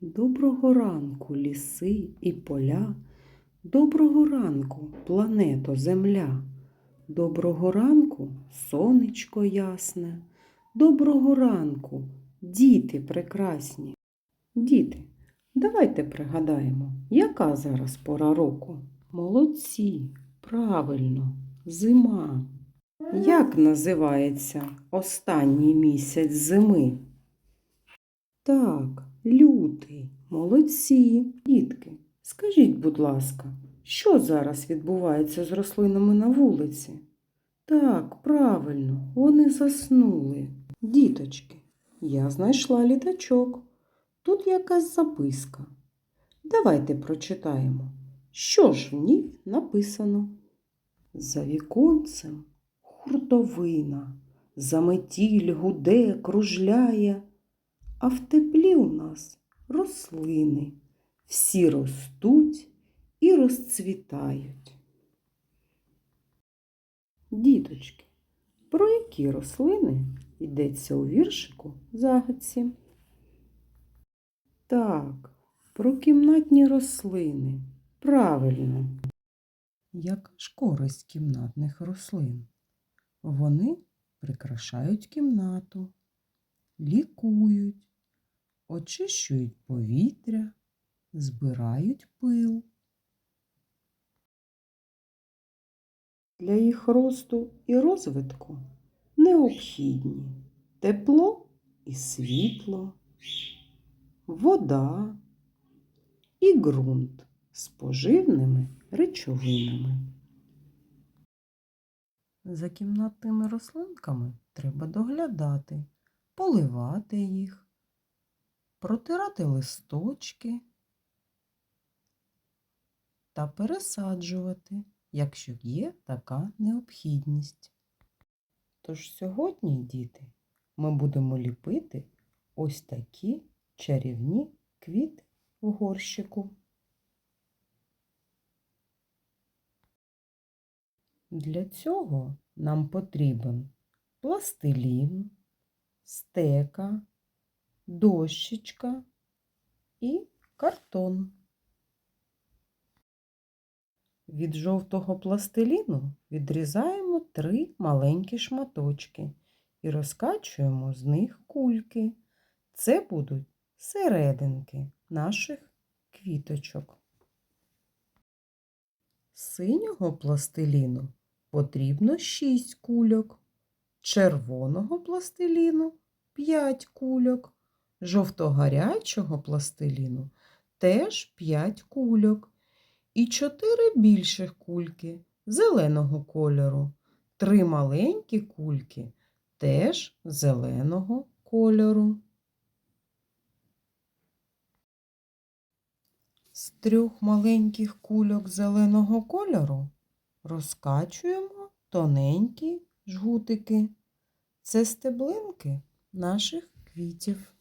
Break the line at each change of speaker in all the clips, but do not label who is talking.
Доброго ранку, ліси і поля. Доброго ранку, плането Земля. Доброго ранку, сонечко ясне. Доброго ранку, діти прекрасні. Діти, давайте пригадаємо, яка зараз пора року? Молодці, правильно, зима. Як називається останній місяць зими? Так, лютий, молодці, дітки. Скажіть, будь ласка, що зараз відбувається з рослинами на вулиці? Так, правильно, вони заснули. Діточки, я знайшла літачок. Тут якась записка. Давайте прочитаємо, що ж в ній написано. За віконцем хуртовина, заметіль гуде, кружляє. А в теплі у нас рослини, всі ростуть і розцвітають. Діточки, про які рослини йдеться у віршику загадці? Так, про кімнатні рослини. Правильно. Яка ж кімнатних рослин? Вони прикрашають кімнату, лікують, очищують повітря, збирають пил. Для їх росту і розвитку необхідні тепло і світло, вода і ґрунт з поживними речовинами. За кімнатними рослинками треба доглядати, поливати їх, протирати листочки та пересаджувати, якщо є така необхідність. Тож сьогодні, діти, ми будемо ліпити ось такі чарівні квіти в горщику. Для цього нам потрібен пластилін, стека, дощечка і картон. Від жовтого пластиліну відрізаємо три маленькі шматочки і розкачуємо з них кульки. Це будуть серединки наших квіточок. Синього пластиліну потрібно 6 кульок, червоного пластиліну 5 кульок, жовто-гарячого пластиліну теж 5 кульок і 4 більших кульки зеленого кольору, 3 маленькі кульки теж зеленого кольору. З трьох маленьких кульок зеленого кольору розкачуємо тоненькі жгутики. Це стеблинки наших квітів.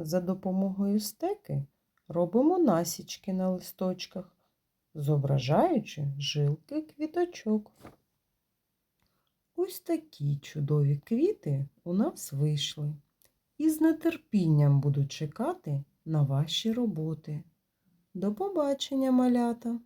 За допомогою стеки робимо насічки на листочках, зображаючи жилки квіточок. Ось такі чудові квіти у нас вийшли. І з нетерпінням буду чекати на ваші роботи. До побачення, малята!